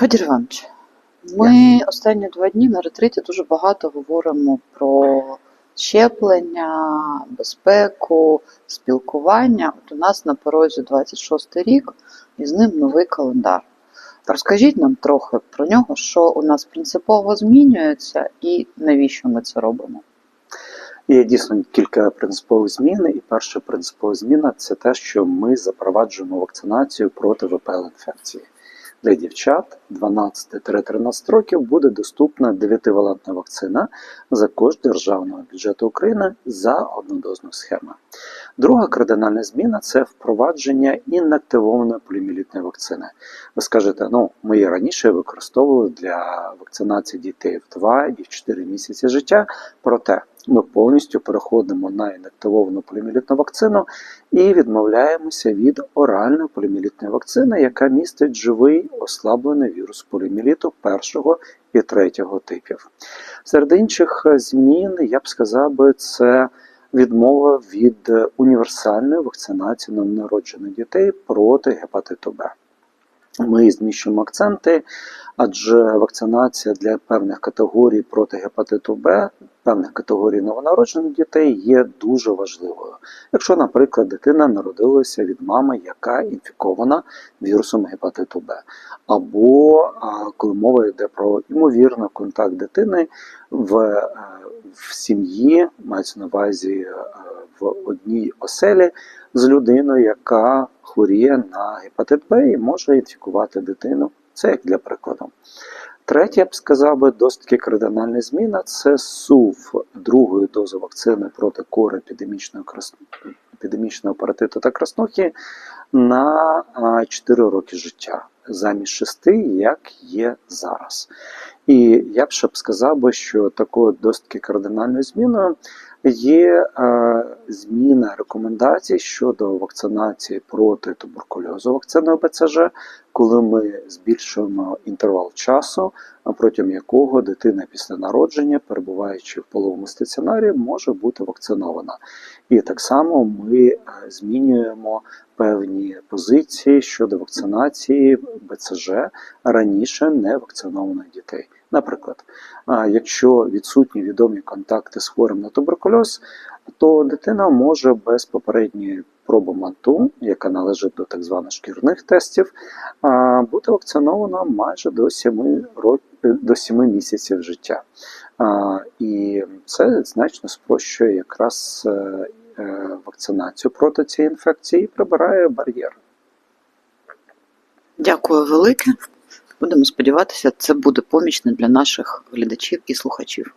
Федір Іванович, ми останні два дні на ретриті дуже багато говоримо про щеплення, безпеку, спілкування. От у нас на порозі 26 рік і з ним новий календар. Розкажіть нам трохи про нього, що у нас принципово змінюється і навіщо ми це робимо. Є дійсно кілька принципових змін. І перша принципова зміна це те, що ми запроваджуємо вакцинацію проти ВПЛ-інфекції. Для дівчат 12-13 років буде доступна 9-валентна вакцина за кошт державного бюджету України за однодозну схему. Друга кардинальна зміна це впровадження інактивованої полімілітної вакцини. Ви скажете, ну ми її раніше використовували для вакцинації дітей в 2 і в 4 місяці життя. Проте ми повністю переходимо на інактивовану полімілітну вакцину і відмовляємося від оральної полімілітної вакцини, яка містить живий ослаблений вірус поліміліту першого і третього типів. Серед інших змін я б сказав би це. Відмова від універсальної вакцинації новонароджених дітей проти гепатиту Б. Ми зміщуємо акценти, адже вакцинація для певних категорій проти гепатиту Б, певних категорій новонароджених дітей є дуже важливою. Якщо, наприклад, дитина народилася від мами, яка інфікована вірусом гепатиту Б, або коли мова йде про ймовірно контакт дитини в, е, в сім'ї, мається на увазі е, в одній оселі з людиною, яка хворіє на гепатит Б і може інфікувати дитину. Це як для прикладу. Третє, я б сказав би, досить таки кардинальна зміна це СУВ другої дози вакцини проти кори епідемічного, крас... паратиту та краснухи на а, 4 роки життя замість 6, як є зараз. І я б ще б сказав би, що такою досить кардинальною зміною є е, зміна рекомендацій щодо вакцинації проти туберкульозу вакциною БЦЖ, коли ми збільшуємо інтервал часу, протягом якого дитина після народження, перебуваючи в половому стаціонарі, може бути вакцинована. І так само ми е, змінюємо певні позиції щодо вакцинації БЦЖ раніше не вакцинованих дітей. Наприклад, якщо відсутні відомі контакти з хворим на туберкульоз, то дитина може без попередньої проби МАНТУ, яка належить до так званих шкірних тестів, бути вакцинована майже до 7 років до 7 місяців життя. І це значно спрощує якраз е, е, вакцинацію проти цієї інфекції і прибирає бар'єр. Дякую велике. Будемо сподіватися, це буде помічне для наших глядачів і слухачів.